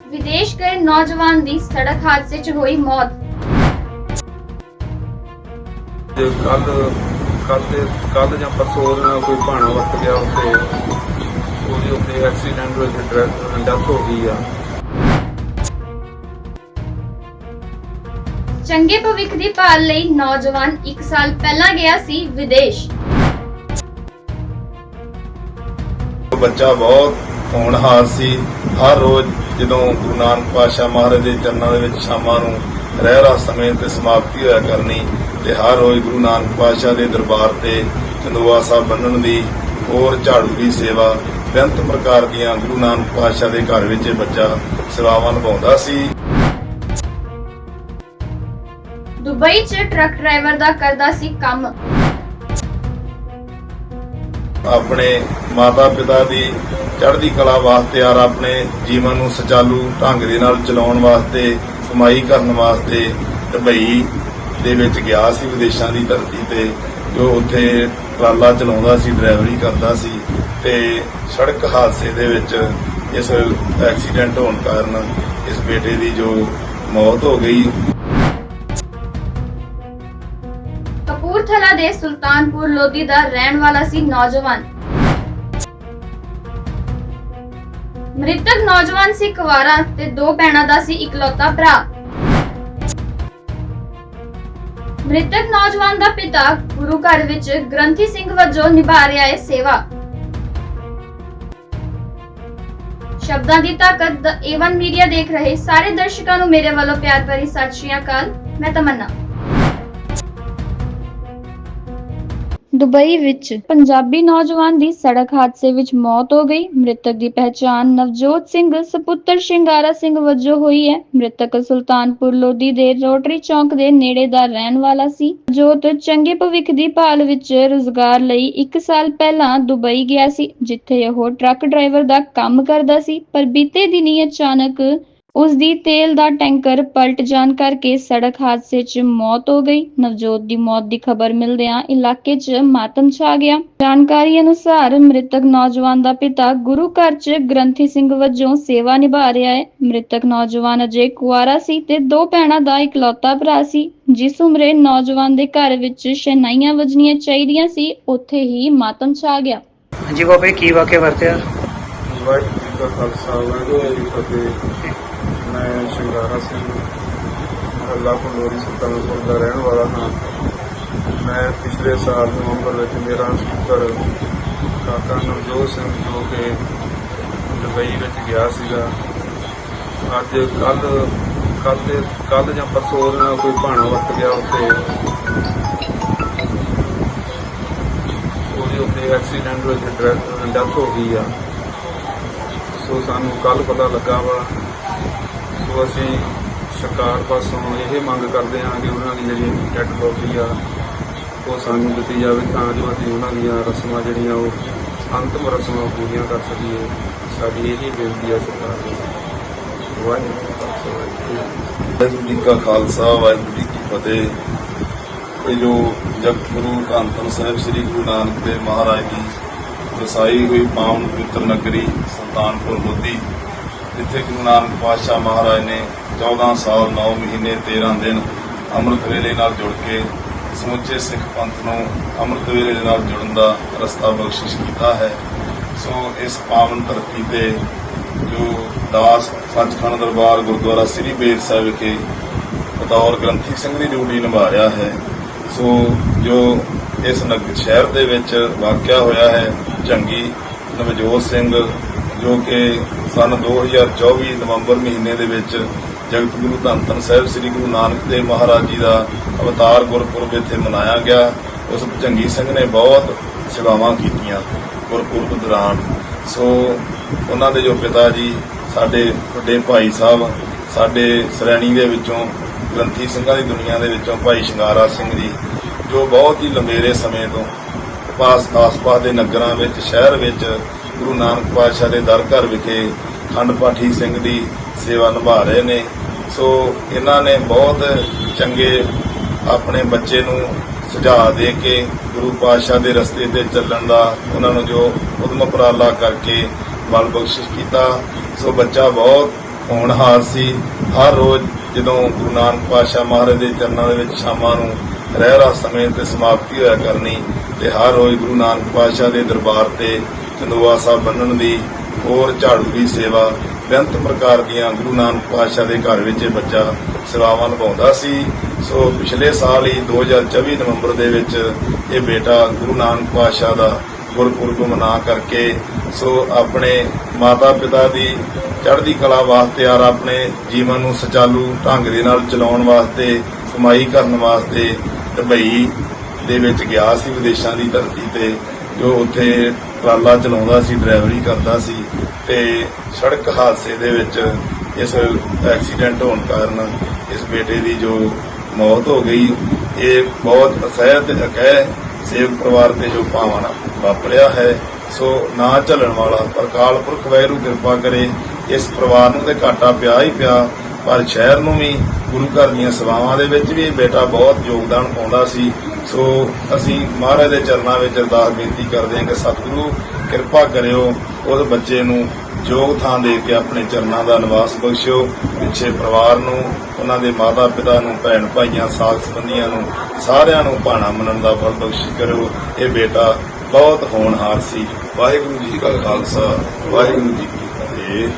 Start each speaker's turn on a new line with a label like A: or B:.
A: ਵਿਦੇਸ਼ ਗਏ ਨੌਜਵਾਨ ਦੀ ਸੜਕ ਹਾਦਸੇ 'ਚ ਹੋਈ ਮੌਤ।
B: ਤੇ ਕੱਲ ਕੱਲ ਤੇ ਕੱਲ ਜਾਂ ਪਰਸੋਂ ਨਾਲ ਕੋਈ ਭਾਣਾ ਵਰਤ ਗਿਆ ਉੱਤੇ ਉਹਦੀ ਉੱਤੇ ਐਕਸੀਡੈਂਟ ਵਿੱਚ ਡੈਥ ਹੋ ਗਈ ਆ।
A: ਚੰਗੇ ਭਵਿੱਖ ਦੀ ਭਾਲ ਲਈ ਨੌਜਵਾਨ 1 ਸਾਲ ਪਹਿਲਾਂ ਗਿਆ ਸੀ ਵਿਦੇਸ਼।
C: ਉਹ ਬੱਚਾ ਬਹੁਤ ਹੋਣਹਾਰ ਸੀ। ਹਰ ਰੋਜ਼ ਜਦੋਂ ਗੁਰੂ ਨਾਨਕ ਪਾਤਸ਼ਾਹ ਮਹਾਰਾਜ ਦੇ ਚਰਨਾਂ ਦੇ ਵਿੱਚ ਸ਼ਾਮਾਂ ਨੂੰ ਰਹਿਰਾ ਸਮੇਂ ਤੇ ਸਮਾਪਤੀ ਹੋਇਆ ਕਰਨੀ ਤੇ ਹਰ ਰੋਜ਼ ਗੁਰੂ ਨਾਨਕ ਪਾਤਸ਼ਾਹ ਦੇ ਦਰਬਾਰ ਤੇ ਚੰਦੋਆ ਸਾਹਿਬ ਬੰਨਣ ਦੀ ਹੋਰ ਝਾੜੂ ਦੀ ਸੇਵਾ ਬੇਅੰਤ ਪ੍ਰਕਾਰ ਦੀਆਂ ਗੁਰੂ ਨਾਨਕ ਪਾਤਸ਼ਾਹ ਦੇ ਘਰ ਵਿੱਚ ਬੱਚਾ ਸੇਵਾਵਾਂ ਨਿਭਾਉਂਦਾ ਸੀ।
A: ਦੁਬਈ 'ਚ ਟਰੱਕ ਡਰਾਈਵਰ ਦਾ ਕਰਦਾ ਸੀ ਕੰਮ।
C: ਆਪਣੇ ਮਾਤਾ ਪਿਤਾ ਦੀ ਚੜ੍ਹਦੀ ਕਲਾ ਵਾਸਤੇ ਔਰ ਆਪਣੇ ਜੀਵਨ ਨੂੰ ਸੁਚਾਲੂ ਢੰਗ ਦੇ ਨਾਲ ਚਲਾਉਣ ਵਾਸਤੇ, ਕਮਾਈ ਕਰਨ ਵਾਸਤੇ ਦੁਬਈ ਦੇ ਵਿੱਚ ਗਿਆ ਸੀ, ਵਿਦੇਸ਼ਾਂ ਦੀ ਧਰਤੀ ਤੇ, ਜੋ ਉੱਥੇ ਟਰਾਲਾ ਚਲਾਉਂਦਾ ਸੀ, ਡਰਾਈਵਰੀ ਕਰਦਾ ਸੀ ਤੇ ਸੜਕ ਹਾਦਸੇ ਦੇ ਵਿੱਚ ਇਸ ਐਕਸੀਡੈਂਟ ਹੋਣ ਕਾਰਨ ਇਸ ਬੇਟੇ ਦੀ ਜੋ ਮੌਤ ਹੋ ਗਈ।
A: ਦੇ ਸੁਲਤਾਨਪੁਰ ਲੋਧੀ ਦਾ ਰਹਿਣ ਵਾਲਾ ਸੀ ਨੌਜਵਾਨ। ਮ੍ਰਿਤਕ ਨੌਜਵਾਨ ਸੀ ਕੁਵਾਰਾ ਤੇ ਦੋ ਭੈਣਾਂ ਦਾ ਸੀ ਇਕਲੌਤਾ ਭਰਾ। ਮ੍ਰਿਤਕ ਨੌਜਵਾਨ ਦਾ ਪਿਤਾ ਗੁਰੂ ਘਰ ਵਿੱਚ ਗ੍ਰੰਥੀ ਸਿੰਘ ਵਜੋਂ ਨਿਭਾ ਰਿਹਾ ਹੈ ਸੇਵਾ। ਸ਼ਬਦਾਂ ਦੀ ਤਾਕਤ ਦਾ ਏਵਨ ਮੀਡੀਆ ਦੇਖ ਰਹੇ ਸਾਰੇ ਦਰਸ਼ਕਾਂ ਨੂੰ ਮੇਰੇ ਵੱਲੋਂ ਪਿਆਰ ਭਰੀ ਸਤਿ ਸ਼੍ਰੀ ਅਕਾਲ। ਮੈਂ ਤਮੰਨਾ। ਦੁਬਈ ਵਿੱਚ ਪੰਜਾਬੀ ਨੌਜਵਾਨ ਦੀ ਸੜਕ ਹਾਦਸੇ ਵਿੱਚ ਮੌਤ ਹੋ ਗਈ। ਮ੍ਰਿਤਕ ਦੀ ਪਹਿਚਾਣ ਨਵਜੋਤ ਸਿੰਘ ਸੁਪੁੱਤਰ ਸ਼ਿੰਗਾਰਾ ਸਿੰਘ ਵਜੋਂ ਹੋਈ ਹੈ। ਮ੍ਰਿਤਕ ਸੁਲਤਾਨਪੁਰ ਲੋਧੀ ਦੇ ਰੋਟਰੀ ਚੌਂਕ ਦੇ ਨੇੜੇ ਦਾ ਰਹਿਣ ਵਾਲਾ ਸੀ। ਜੋਤ ਚੰਗੇ ਭਵਿੱਖ ਦੀ ਭਾਲ ਵਿੱਚ ਰੁਜ਼ਗਾਰ ਲਈ 1 ਸਾਲ ਪਹਿਲਾਂ ਦੁਬਈ ਗਿਆ ਸੀ, ਜਿੱਥੇ ਉਹ ਟਰੱਕ ਡਰਾਈਵਰ ਦਾ ਕੰਮ ਕਰਦਾ ਸੀ। ਪਰ ਬੀਤੇ ਦਿਨੀ ਅਚਾਨਕ ਉਸ ਦੀ ਤੇਲ ਦਾ ਟੈਂਕਰ ਪਲਟ ਜਾਣ ਕਰਕੇ ਸੜਕ ਹਾਦਸੇ 'ਚ ਮੌਤ ਹੋ ਗਈ। ਨਵਜੋਤ ਦੀ ਮੌਤ ਦੀ ਖਬਰ ਮਿਲਦਿਆਂ ਇਲਾਕੇ 'ਚ ਮਾਤਮ ਛਾ ਗਿਆ। ਜਾਣਕਾਰੀ ਅਨੁਸਾਰ ਮ੍ਰਿਤਕ ਨੌਜਵਾਨ ਦਾ ਪਿਤਾ ਗੁਰੂ ਘਰ 'ਚ ਗ੍ਰੰਥੀ ਸਿੰਘ ਵਜੋਂ ਸੇਵਾ ਨਿਭਾ ਰਿਹਾ ਹੈ। ਮ੍ਰਿਤਕ ਨੌਜਵਾਨ ਅਜੇ ਕੁਆਰਾ ਸੀ ਤੇ ਦੋ ਭੈਣਾਂ ਦਾ ਇਕਲੌਤਾ ਭਰਾ ਸੀ। ਜਿਸ ਉਮਰੇ ਨੌਜਵਾਨ ਦੇ ਘਰ ਵਿੱਚ ਸ਼ਹਿਨਾਈਆਂ ਵੱਜਣੀਆਂ ਚਾਹੀਦੀਆਂ ਸੀ ਉੱਥੇ ਹੀ ਮਾਤਮ ਛਾ ਗਿਆ।
D: ਹਾਂਜੀ ਬਾਬੇ ਕੀ ਵਾਕਿਆ ਵਰਤਿਆ?
B: ਵਾਹਿਗੁਰੂ ਜੀ ਕਾ ਖਾਲਸਾ ਵਾਹਿਗੁਰੂ ਜੀ ਕੀ ਫਤਿਹ। ਮੈਂ ਸ਼ਿੰਗਾਰਾ ਸਿੰਘ ਅੱਲਾ ਕੋਲੋਰੀ ਸੁਲਤਾਨਪੁਰ ਦਾ ਰਹਿਣ ਵਾਲਾ ਹਾਂ। ਮੈਂ ਪਿਛਲੇ ਸਾਲ ਨਵੰਬਰ ਵਿੱਚ ਮੇਰਾ ਸਪੁੱਤਰ ਕਾਕਾ ਨਵਜੋਤ ਸਿੰਘ ਜੋ ਕਿ ਦੁਬਈ ਵਿੱਚ ਗਿਆ ਸੀਗਾ। ਅੱਜ ਕੱਲ ਕੱਲ ਤੇ ਕੱਲ ਜਾਂ ਪਰਸੋਂ ਉਹਦੇ ਨਾਲ ਕੋਈ ਭਾਣਾ ਵਰਤ ਗਿਆ ਉੱਤੇ ਉਹਦੇ ਉੱਤੇ ਐਕਸੀਡੈਂਟ ਵਿੱਚ ਡੈਥ ਹੋ ਗਈ ਆ। ਸੋ ਸਾਨੂੰ ਕੱਲ ਪਤਾ ਲੱਗਾ ਵਾ ਸੋ ਅਸੀਂ ਸਰਕਾਰ ਪਾਸੋਂ ਇਹ ਮੰਗ ਕਰਦੇ ਹਾਂ ਕਿ ਉਹਨਾਂ ਦੀ ਜਿਹੜੀ ਡੈਡ ਬੋਡੀ ਆ, ਉਹ ਸਾਨੂੰ ਦਿੱਤੀ ਜਾਵੇ ਤਾਂ ਜੋ ਅਸੀਂ ਉਹਨਾਂ ਦੀਆਂ ਰਸਮਾਂ ਜਿਹੜੀਆਂ ਉਹ ਅੰਤਮ ਰਸਮਾਂ ਪੂਰੀਆਂ ਕਰ ਸਕੀਏ। ਸਾਡੀ ਇਹ ਹੀ ਬੇਨਤੀ ਆ ਸਰਕਾਰ ਨੂੰ। ਵਾਹਿਗੁਰੂ ਜੀ ਕਾ ਖਾਲਸਾ।
C: ਵਾਹਿਗੁਰੂ ਜੀ ਕੀ ਫਤਿਹ ਵਾਹਿਗੁਰੂ ਇਹ ਜੋ ਜਗਤ ਗੁਰੂ ਧੰਨ ਧੰਨ ਸਾਹਿਬ ਸ੍ਰੀ ਗੁਰੂ ਨਾਨਕ ਦੇਵ ਮਹਾਰਾਜ ਦੀ ਵਸਾਈ ਹੋਈ ਪਾਵਨ ਪਵਿੱਤਰ ਨਗਰੀ ਸੁਲਤਾਨਪੁਰ ਲੋਧੀ ਜਿੱਥੇ ਗੁਰੂ ਨਾਨਕ ਪਾਤਸ਼ਾਹ ਮਹਾਰਾਜ ਨੇ 14 ਸਾਲ 9 ਮਹੀਨੇ 13 ਦਿਨ ਅੰਮ੍ਰਿਤ ਵੇਲੇ ਨਾਲ ਜੁੜ ਕੇ ਸਮੁੱਚੇ ਸਿੱਖ ਪੰਥ ਨੂੰ ਅੰਮ੍ਰਿਤ ਵੇਲੇ ਦੇ ਨਾਲ ਜੁੜਨ ਦਾ ਰਸਤਾ ਬਖਸ਼ਿਸ਼ ਕੀਤਾ ਹੈ। ਸੋ ਇਸ ਪਾਵਨ ਧਰਤੀ ਤੇ ਜੋ ਦਾਸ ਸੱਚਖੰਡ ਦਰਬਾਰ ਗੁਰਦੁਆਰਾ ਸ੍ਰੀ ਬੇਰ ਸਾਹਿਬ ਵਿਖੇ ਬਤੌਰ ਗ੍ਰੰਥੀ ਸਿੰਘ ਦੀ ਡਿਊਟੀ ਨਿਭਾ ਰਿਹਾ ਹੈ, ਸੋ ਜੋ ਇਸ ਨਗ, ਸ਼ਹਿਰ ਦੇ ਵਿੱਚ ਵਾਕਿਆ ਹੋਇਆ ਹੈ, ਜੰਗੀ ਨਵਜੋਤ ਸਿੰਘ ਜੋ ਕਿ ਸਨ 2024 ਨਵੰਬਰ ਮਹੀਨੇ ਦੇ ਵਿੱਚ ਜਗਤ ਗੁਰੂ ਧੰਨ ਧੰਨ ਸਾਹਿਬ ਸ੍ਰੀ ਗੁਰੂ ਨਾਨਕ ਦੇਵ ਮਹਾਰਾਜ ਜੀ ਦਾ ਅਵਤਾਰ ਗੁਰਪੁਰਬ ਇੱਥੇ ਮਨਾਇਆ ਗਿਆ। ਉਸ ਜੰਗੀ ਸਿੰਘ ਨੇ ਬਹੁਤ ਸੇਵਾਵਾਂ ਕੀਤੀਆਂ ਗੁਰਪੁਰਬ ਦੌਰਾਨ। ਸੋ ਉਹਨਾਂ ਦੇ ਜੋ ਪਿਤਾ ਜੀ, ਸਾਡੇ ਵੱਡੇ ਭਾਈ ਸਾਹਿਬ, ਸਾਡੇ ਸ਼੍ਰੇਣੀ ਦੇ ਵਿੱਚੋਂ, ਗ੍ਰੰਥੀ ਸਿੰਘਾਂ ਦੀ ਦੁਨੀਆ ਦੇ ਵਿੱਚੋਂ ਭਾਈ ਸ਼ਿੰਗਾਰਾ ਸਿੰਘ ਜੀ, ਜੋ ਬਹੁਤ ਹੀ ਲੰਬੇਰੇ ਸਮੇਂ ਤੋਂ ਪਾਸ ਆਸ-ਪਾਸ ਦੇ ਨਗਰਾਂ ਵਿੱਚ, ਸ਼ਹਿਰ ਵਿੱਚ ਗੁਰੂ ਨਾਨਕ ਪਾਤਸ਼ਾਹ ਦੇ ਦਰ ਘਰ ਵਿਖੇ ਖੰਡ ਪਾਠੀ ਸਿੰਘ ਦੀ ਸੇਵਾ ਨਿਭਾ ਰਹੇ ਨੇ। ਸੋ ਇਹਨਾਂ ਨੇ ਬਹੁਤ ਚੰਗੇ ਆਪਣੇ ਬੱਚੇ ਨੂੰ ਸੁਝਾਅ ਦੇ ਕੇ ਗੁਰੂ ਪਾਤਸ਼ਾਹ ਦੇ ਰਸਤੇ ਤੇ ਚੱਲਣ ਦਾ ਉਹਨਾਂ ਨੂੰ ਜੋ ਉਦਮ ਉਪਰਾਲਾ ਕਰਕੇ ਬਲ ਬਖਸ਼ਿਸ਼ ਕੀਤਾ। ਸੋ ਬੱਚਾ ਬਹੁਤ ਹੋਣਹਾਰ ਸੀ। ਹਰ ਰੋਜ਼ ਜਦੋਂ ਗੁਰੂ ਨਾਨਕ ਪਾਤਸ਼ਾਹ ਮਹਾਰਾਜ ਦੇ ਚਰਨਾਂ ਦੇ ਵਿੱਚ ਸ਼ਾਮਾਂ ਨੂੰ ਰਹਿਰਾ ਸਮੇਂ ਤੇ ਸਮਾਪਤੀ ਹੋਇਆ ਕਰਨੀ ਤੇ ਹਰ ਰੋਜ਼ ਗੁਰੂ ਨਾਨਕ ਪਾਤਸ਼ਾਹ ਦੇ ਦਰਬਾਰ ਤੇ ਚੰਦੋਆ ਸਾਹਿਬ ਬੰਨਣ ਦੀ ਹੋਰ ਝਾੜੂ ਦੀ ਸੇਵਾ ਬੇਅੰਤ ਪ੍ਰਕਾਰ ਦੀਆਂ ਗੁਰੂ ਨਾਨਕ ਪਾਤਸ਼ਾਹ ਦੇ ਘਰ ਵਿੱਚ ਇਹ ਬੱਚਾ ਸੇਵਾਵਾਂ ਨਿਭਾਉਂਦਾ ਸੀ। ਸੋ ਪਿਛਲੇ ਸਾਲ ਹੀ 2024 ਨਵੰਬਰ ਦੇ ਵਿੱਚ ਇਹ ਬੇਟਾ ਗੁਰੂ ਨਾਨਕ ਪਾਤਸ਼ਾਹ ਦਾ ਗੁਰਪੁਰਬ ਮਨਾ ਕਰਕੇ ਸੋ ਆਪਣੇ ਮਾਤਾ ਪਿਤਾ ਦੀ ਚੜ੍ਹਦੀ ਕਲਾ ਵਾਸਤੇ ਔਰ ਆਪਣੇ ਜੀਵਨ ਨੂੰ ਸੁਚਾਲੂ ਢੰਗ ਦੇ ਨਾਲ ਚਲਾਉਣ ਵਾਸਤੇ, ਕਮਾਈ ਕਰਨ ਵਾਸਤੇ ਦੁਬਈ ਦੇ ਵਿੱਚ ਗਿਆ ਸੀ, ਵਿਦੇਸ਼ਾਂ ਦੀ ਧਰਤੀ ਤੇ ਜੋ ਉੱਥੇ ਟਰਾਲਾ ਚਲਾਉਂਦਾ ਸੀ, ਡਰਾਈਵਰੀ ਕਰਦਾ ਸੀ ਤੇ ਸੜਕ ਹਾਦਸੇ ਦੇ ਵਿੱਚ ਇਸ ਐਕਸੀਡੈਂਟ ਹੋਣ ਕਾਰਨ ਇਸ ਬੇਟੇ ਦੀ ਜੋ ਮੌਤ ਹੋ ਗਈ, ਇਹ ਬਹੁਤ ਅਸਹਿ ਤੇ ਅਕਹਿ ਸੇਵਕ ਪਰਿਵਾਰ ਤੇ ਜੋ ਭਾਵਨਾ ਵਾਪਰਿਆ ਹੈ। ਸੋ ਨਾ ਝੱਲਣ ਵਾਲਾ ਪਰ ਅਕਾਲ ਪੁਰਖ ਵੈਰੂ ਕਿਰਪਾ ਕਰੇ, ਇਸ ਪਰਿਵਾਰ ਨੂੰ ਤੇ ਘਾਟਾ ਪਿਆ ਹੀ ਪਿਆ, ਪਰ ਸ਼ਹਿਰ ਨੂੰ ਵੀ ਗੁਰੂ ਘਰ ਦੀਆਂ ਸੇਵਾਵਾਂ ਦੇ ਵਿੱਚ ਵੀ ਇਹ ਬੇਟਾ ਬਹੁਤ ਯੋਗਦਾਨ ਪਾਉਂਦਾ ਸੀ। ਸੋ ਅਸੀਂ ਮਹਾਰਾਜ ਦੇ ਚਰਨਾਂ ਵਿੱਚ ਅਰਦਾਸ ਬੇਨਤੀ ਕਰਦੇ ਹਾਂ ਕਿ ਸਤਿਗੁਰੂ ਕਿਰਪਾ ਕਰਿਓ, ਉਸ ਬੱਚੇ ਨੂੰ ਯੋਗ ਥਾਂ ਦੇ ਕੇ ਆਪਣੇ ਚਰਨਾਂ ਦਾ ਨਿਵਾਸ ਬਖਸ਼ਿਓ। ਪਿੱਛੇ ਪਰਿਵਾਰ ਨੂੰ, ਉਹਨਾਂ ਦੇ ਮਾਤਾ ਪਿਤਾ ਨੂੰ ਭੈਣ ਭਾਈਆਂ ਸਾਥ ਸੰਬੰਧੀਆਂ ਨੂੰ, ਸਾਰਿਆਂ ਨੂੰ ਭਾਣਾ ਮੰਨਣ ਦਾ ਫਲ ਬਖਸ਼ਿਸ਼ ਕਰਿਓ। ਇਹ ਬੇਟਾ ਬਹੁਤ ਹੋਣਹਾਰ ਸੀ। ਵਾਹਿਗੁਰੂ ਜੀ ਕਾ ਖਾਲਸਾ, ਵਾਹਿਗੁਰੂ ਜੀ ਕੀ ਫਤਿਹ।